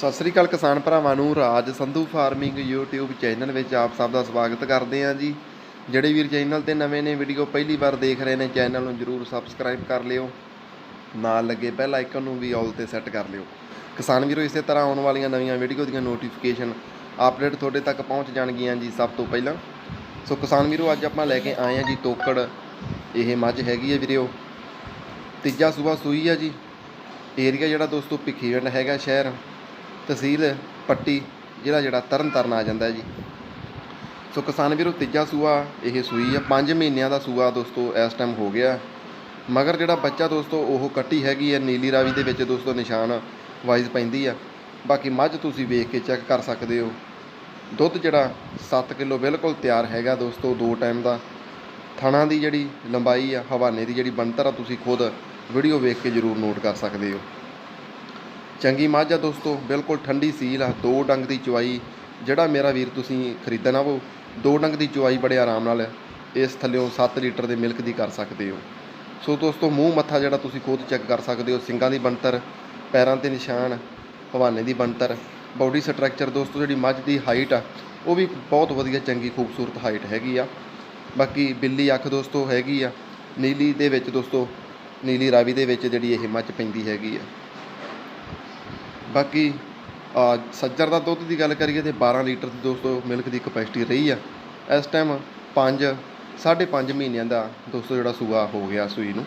ਸਤਿ ਸ੍ਰੀ ਅਕਾਲ ਕਿਸਾਨ ਭਰਾਵਾਂ ਨੂੰ, Raj Sandhu farming YouTube channel ਵਿੱਚ ਆਪ ਸਭ ਦਾ ਸਵਾਗਤ ਕਰਦੇ ਹਾਂ ਜੀ। ਜਿਹੜੇ ਵੀਰ ਚੈਨਲ ਤੇ ਨਵੇਂ ਨੇ, ਵੀਡੀਓ ਪਹਿਲੀ ਵਾਰ ਦੇਖ ਰਹੇ ਨੇ, ਚੈਨਲ ਨੂੰ ਜਰੂਰ ਸਬਸਕ੍ਰਾਈਬ ਕਰ ਲਿਓ। ਨਾਲ ਲੱਗੇ ਬੈਲ ਆਈਕਨ ਨੂੰ ਵੀ ਆਲ ਤੇ ਸੈੱਟ ਕਰ ਲਿਓ। ਕਿਸਾਨ ਵੀਰੋ, ਇਸੇ ਤਰ੍ਹਾਂ ਆਉਣ ਵਾਲੀਆਂ ਨਵੀਆਂ ਵੀਡੀਓ ਦੀਆਂ ਨੋਟੀਫਿਕੇਸ਼ਨ ਅਪਡੇਟ ਤੁਹਾਡੇ ਤੱਕ ਪਹੁੰਚ ਜਾਣਗੀਆਂ ਜੀ ਸਭ ਤੋਂ ਪਹਿਲਾਂ। ਸੋ ਕਿਸਾਨ ਵੀਰੋ, ਅੱਜ ਆਪਾਂ ਲੈ ਕੇ ਆਏ ਹਾਂ ਜੀ ਤੋਕੜ। ਇਹ ਮੱਝ ਹੈਗੀ ਹੈ ਵੀਰਿਓ ਤੀਜਾ ਸੂਬਾ ਸੂਈ ਆ ਜੀ। ਏਰੀਆ ਜਿਹੜਾ ਦੋਸਤੋ ਭਿੱਖੀਵਿੰਡ ਹੈਗਾ ਸ਼ਹਿਰ। ਤਹਿਸੀਲ ਪੱਟੀ, ਜ਼ਿਲ੍ਹਾ ਜਿਹੜਾ ਤਰਨ ਤਾਰਨ ਆ ਜਾਂਦਾ ਜੀ। ਸੋ ਕਿਸਾਨ ਵੀਰੋ, ਤੀਜਾ ਸੂਆ ਇਹ ਸੂਈ ਆ। 5 ਮਹੀਨਿਆਂ ਦਾ ਸੂਆ ਦੋਸਤੋ, ਇਸ ਟਾਈਮ ਹੋ ਗਿਆ। ਮਗਰ ਜਿਹੜਾ ਬੱਚਾ ਦੋਸਤੋ, ਉਹ ਕੱਟੀ ਹੈਗੀ ਹੈ, ਨੀਲੀ ਰਾਵੀ ਦੇ ਵਿੱਚ ਦੋਸਤੋ ਨਿਸ਼ਾਨ ਵਾਈਜ਼ ਪੈਂਦੀ ਆ। ਬਾਕੀ ਮੱਝ ਤੁਸੀਂ ਵੇਖ ਕੇ ਚੈੱਕ ਕਰ ਸਕਦੇ ਹੋ। ਦੁੱਧ ਜਿਹੜਾ 7 ਕਿਲੋ ਬਿਲਕੁਲ ਤਿਆਰ ਹੈਗਾ ਦੋਸਤੋ, ਦੋ ਟਾਈਮ ਦਾ। ਥਣਾ ਦੀ ਜਿਹੜੀ ਲੰਬਾਈ ਆ, ਹਵਾਨੇ ਦੀ ਜਿਹੜੀ ਬਣਤਰ ਆ, ਤੁਸੀਂ ਖੁਦ ਵੀਡੀਓ ਵੇਖ ਕੇ ਜ਼ਰੂਰ ਨੋਟ ਕਰ ਸਕਦੇ ਹੋ। ਚੰਗੀ ਮੱਝ ਆ ਦੋਸਤੋ, ਬਿਲਕੁਲ ਠੰਡੀ ਸੀਲ ਆ, ਦੋ ਡੰਗ ਦੀ ਚੁਆਈ, ਜਿਹੜਾ ਮੇਰਾ ਵੀਰ ਤੁਸੀਂ ਖਰੀਦਣਾ ਉਹ ਦੋ ਡੰਗ ਦੀ ਚੁਆਈ ਬੜੇ ਆਰਾਮ ਨਾਲ ਇਸ ਥੱਲਿਓਂ 7 ਲੀਟਰ ਦੇ ਮਿਲਕ ਦੀ ਕਰ ਸਕਦੇ ਹੋ। ਸੋ ਦੋਸਤੋ, ਮੂੰਹ ਮੱਥਾ ਜਿਹੜਾ ਤੁਸੀਂ ਖੁਦ ਚੈੱਕ ਕਰ ਸਕਦੇ ਹੋ, ਸਿੰਗਾਂ ਦੀ ਬਣਤਰ, ਪੈਰਾਂ ਤੇ ਨਿਸ਼ਾਨ, ਹਵਾਨੇ ਦੀ ਬਣਤਰ, ਬਾਡੀ ਸਟਰਕਚਰ ਦੋਸਤੋ, ਜਿਹੜੀ ਮੱਝ ਦੀ ਹਾਈਟ ਆ, ਉਹ ਵੀ ਬਹੁਤ ਵਧੀਆ ਚੰਗੀ ਖੂਬਸੂਰਤ ਹਾਈਟ ਹੈਗੀ ਆ। ਬਾਕੀ ਬਿੱਲੀ ਅੱਖ ਦੋਸਤੋ ਹੈਗੀ ਆ, ਨੀਲੀ ਦੇ ਵਿੱਚ ਦੋਸਤੋ, ਨੀਲੀ ਰਾਵੀ ਦੇ ਵਿੱਚ ਜਿਹੜੀ ਇਹ ਮੱਝ ਪੈਂਦੀ ਹੈਗੀ ਆ। ਬਾਕੀ ਸੱਜਰ ਦਾ ਦੁੱਧ ਦੀ ਗੱਲ ਕਰੀਏ ਤਾਂ 12 ਲੀਟਰ ਦੀ ਦੋਸਤੋ ਮਿਲਕ ਦੀ ਕਪੈਸਿਟੀ ਰਹੀ ਆ। ਇਸ ਟਾਈਮ 5 5.5 ਮਹੀਨਿਆਂ ਦਾ ਦੋਸਤੋ ਜਿਹੜਾ ਸੂਆ ਹੋ ਗਿਆ ਸੂਈ ਨੂੰ।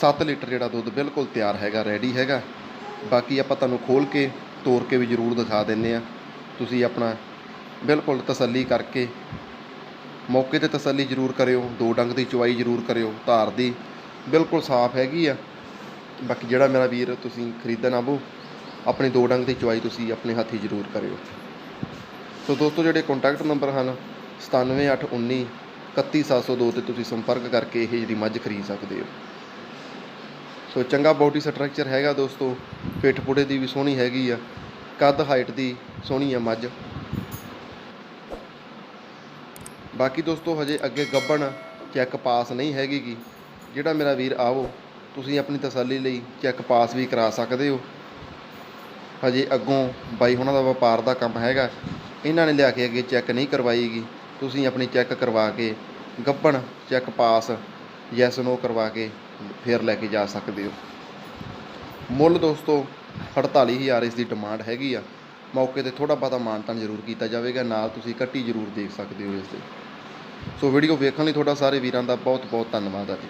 7 ਲੀਟਰ ਜਿਹੜਾ ਦੁੱਧ ਬਿਲਕੁਲ ਤਿਆਰ ਹੈਗਾ ਰੈਡੀ ਹੈਗਾ। ਬਾਕੀ ਆਪਾਂ ਤੁਹਾਨੂੰ ਖੋਲ ਕੇ ਤੋੜ ਕੇ ਵੀ ਜ਼ਰੂਰ ਦਿਖਾ ਦਿੰਨੇ ਆ। ਤੁਸੀਂ ਆਪਣਾ ਬਿਲਕੁਲ ਤਸੱਲੀ ਕਰਕੇ, ਮੌਕੇ ਤੇ ਤਸੱਲੀ ਜ਼ਰੂਰ ਕਰਿਓ, ਦੋ ਡੰਗ ਦੀ ਚੁਆਈ ਜ਼ਰੂਰ ਕਰਿਓ, ਧਾਰ ਦੀ ਬਿਲਕੁਲ ਸਾਫ਼ ਹੈਗੀ ਆ। ਬਾਕੀ ਜਿਹੜਾ ਮੇਰਾ ਵੀਰ ਤੁਸੀਂ ਖਰੀਦਣ ਆਵੋ, ਆਪਣੇ ਦੋ ਡੰਗ ਦੀ ਚੁਆਈ ਤੁਸੀਂ ਆਪਣੇ ਹੱਥੀ ਜ਼ਰੂਰ ਕਰਿਓ। ਸੋ ਦੋਸਤੋ, ਜਿਹੜੇ ਕੰਟੈਕਟ ਨੰਬਰ ਹਨ 97819 31702 ਤੇ ਤੁਸੀਂ ਸੰਪਰਕ ਕਰਕੇ ਇਹ ਜਿਹੜੀ ਮੱਝ ਖਰੀਦ ਸਕਦੇ ਹੋ। ਸੋ ਚੰਗਾ ਬਾਡੀ ਸਟਰਕਚਰ ਹੈਗਾ ਦੋਸਤੋ, ਪਿੱਠ ਪੁੜੇ ਦੀ ਵੀ ਸੋਹਣੀ ਹੈਗੀ ਆ, ਕੱਦ ਹਾਈਟ ਦੀ ਸੋਹਣੀ ਆ ਮੱਝ। ਬਾਕੀ ਦੋਸਤੋ, ਹਜੇ ਅੱਗੇ ਗੱਬਣ ਚੈੱਕ ਪਾਸ ਨਹੀਂ ਹੈਗੀ ਗੀ ਜਿਹੜਾ ਮੇਰਾ ਵੀਰ ਆਵੋ ਤੁਸੀਂ ਆਪਣੀ ਤਸੱਲੀ ਲਈ ਚੈੱਕ ਪਾਸ ਵੀ ਕਰਾ ਸਕਦੇ ਹੋ। ਹਜੇ ਅੱਗੋਂ ਬਾਈ ਉਹਨਾਂ ਦਾ ਵਪਾਰ ਦਾ ਕੰਮ ਹੈਗਾ। ਇਹਨਾਂ ਨੇ ਲਿਆ ਕੇ ਅੱਗੇ ਚੈੱਕ ਨਹੀਂ ਕਰਵਾਈਗੀ। ਤੁਸੀਂ ਆਪਣੀ ਚੈੱਕ ਕਰਵਾ ਕੇ ਗੱਬਣ ਚੈੱਕ ਪਾਸ ਯੈਸ ਨੋ ਕਰਵਾ ਕੇ ਫਿਰ ਲੈ ਕੇ ਜਾ ਸਕਦੇ ਹੋ। ਮੁੱਲ ਦੋਸਤੋ 48000 ਇਸ ਦੀ ਡਿਮਾਂਡ ਹੈਗੀ ਆ। ਮੌਕੇ ਤੇ ਥੋੜਾ ਬਹੁਤਾ ਮਾਨਤਾਨ ਜ਼ਰੂਰ ਕੀਤਾ ਜਾਵੇਗਾ। ਨਾਲ ਤੁਸੀਂ ਕੱਟੀ ਜ਼ਰੂਰ ਦੇਖ ਸਕਦੇ ਹੋ ਇਸ ਦੇ ਸੋ ਵੀਡੀਓ ਵੇਖਣ ਲਈ ਤੁਹਾਡਾ ਸਾਰੇ ਵੀਰਾਂ ਦਾ ਬਹੁਤ ਬਹੁਤ ਧੰਨਵਾਦ ਆ ਜੀ।